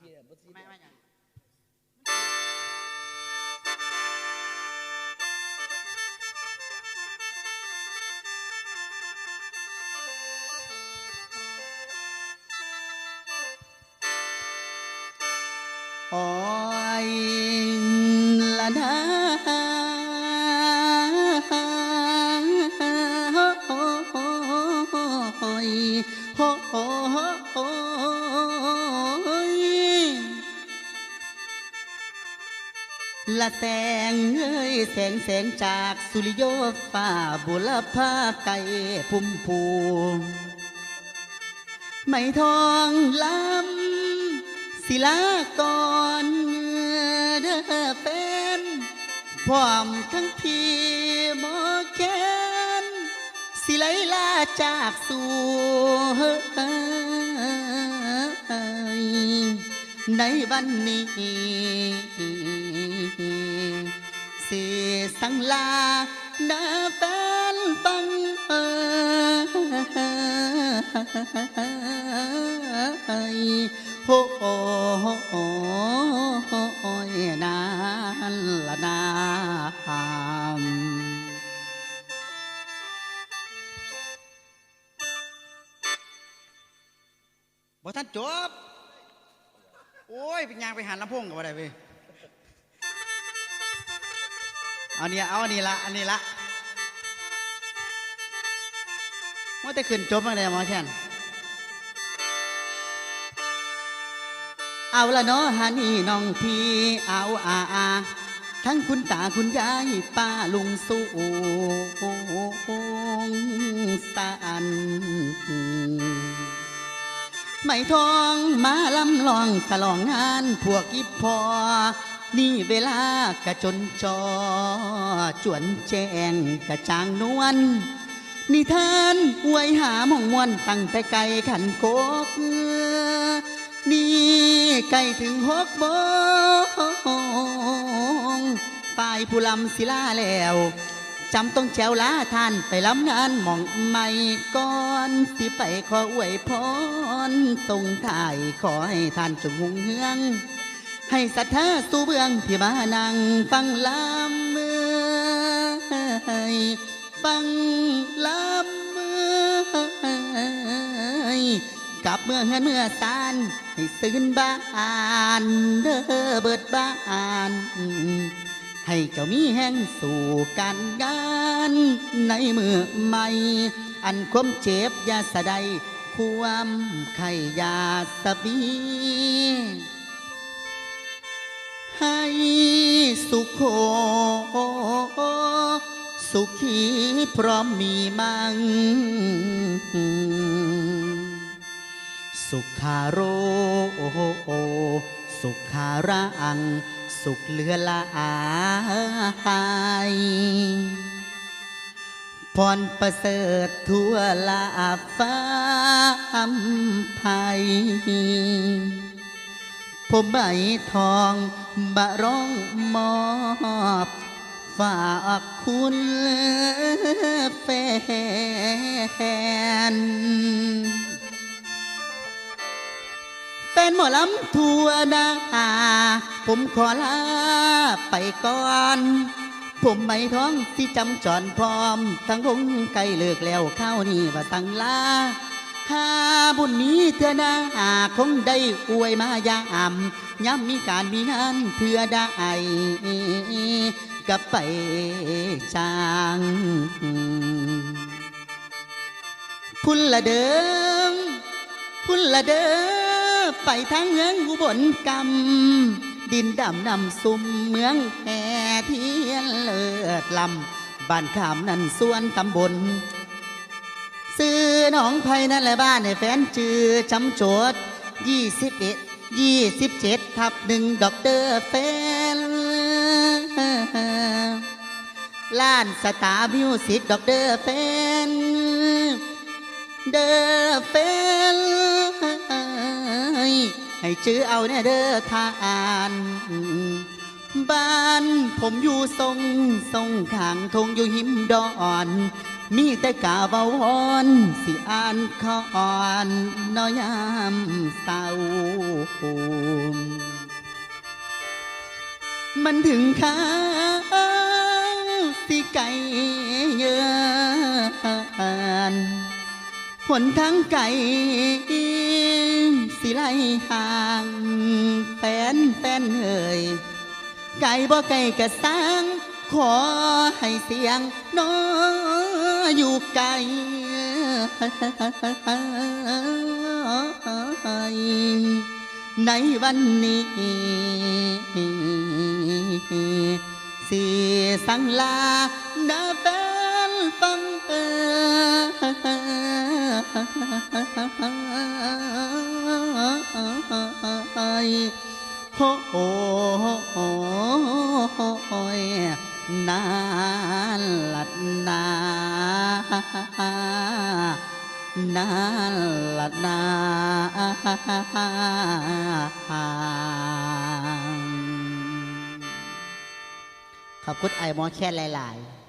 ทีเนี่ยบ่ทีไม่ไม่ยังโอ้ยละนะ ละแสงเอ้ยแสงแสงจากสุริโยฟ้าบุรพาไก่พุ่มพูไม่ทองลำศิลากรเด้อเป็นพร้อมทั้งพี่หมอแคนสิไลลาจากสู่ในวันนี้ังลาดาแฟนฟังเอยโอ้โอ้โอ้ยนานละนามบ่ท่านจบ โอ้ยเป็นยางไปหันลำพงกับอะไรไป เอาเนี่ยเอาอันนี้ละอันนี้ละว่าแต่ขึ้นจบมาเลยหมอแคนเอาละเนาะฮานี่น้องพี่เอาอาอาทั้งคุณตาคุณยายป้าลุงสู้สันไม่ทองมาลำลองตลองงานพวกอีพอ นี่เวลากระจนจอ จวนแจ้งกระจางนวลนิทานอวยหาหมองมวนตั้งแต่ไกลขันโกกนี่ใกล้ถึงหกโมงฝ่ายผู้ลำศิลาแล้วจำต้องแจวลาท่านไปลำงานหมองไม่ก่อนสิไปขออวยพรส่งถ่ายขอให้ท่านจงหุงเฮือง ให้ศรัทธาสู่เบื้องที่มานั่งฟังลำเมื่อฟังลำเมื่อกลับเมื่อเฮือนเมื่อสานให้ซื่นบ้านเด้อเบิดบ้านให้เจ้ามีแห่งสู่การงานในมือใหม่ อันความเจ็บยาสะใดความไข่ยาสบี ให้สุขโขสุขีพร้อมมีมังสุขาโรสุขารัง สุขเหลือหลายพรประเสริฐทั่วลาฟ้าอัมภัย ผมใบทองบะร้องมอบฝากคุณแฟน แฟนหมอลำทัวนาผมขอลาไปก่อน ผมไม่ท้องที่จำจอนพร้อม ทั้งคงไกลเลิกแล้วข้าวนี่ว่าตั้งลา หาบุญนี้เถื่อน้าคงได้อวยมายามย้ำมีการมีงานเถื่อได้กับไปจางพุ่นละเดิมพุ่นละเด้อไปทางเมืองอุบลกำดินดำนำซุมเมืองแห่เทียนเลิศลำบ้านขามนั่นส่วนตำบล ซื้อหนองไผ่นั่นแหละบ้านในแฟนจือจำโจทย์ยี่สิบเอ็ดยี่สิบเจ็ดทับหนึ่งดอกเตอร์แฟนล้านสตาร์มิวสิกดอกเตอร์แฟนเด้อเฟนให้ชื่อเอาเนี่ยเด้อทานบ้านผมอยู่ทรงทรงขางทงอยู่หิมดอน มีแต่กาเบาวอนสิอ่านขอนน้อยามเศร้ามันถึงข้างสิไก่เยือนหนทางไก่สิไล่ห่างแฟนแฟนเอ่ยไก่บ่ไก่กะสร้างขอให้เสียงน้ออ ยู่ไกลในวันนี้สีสังลาดาแฟนฟังเอยโอ้ยนานลัดนา นั่นละนาขอบคุณไอ้มอแค่หลาย ๆ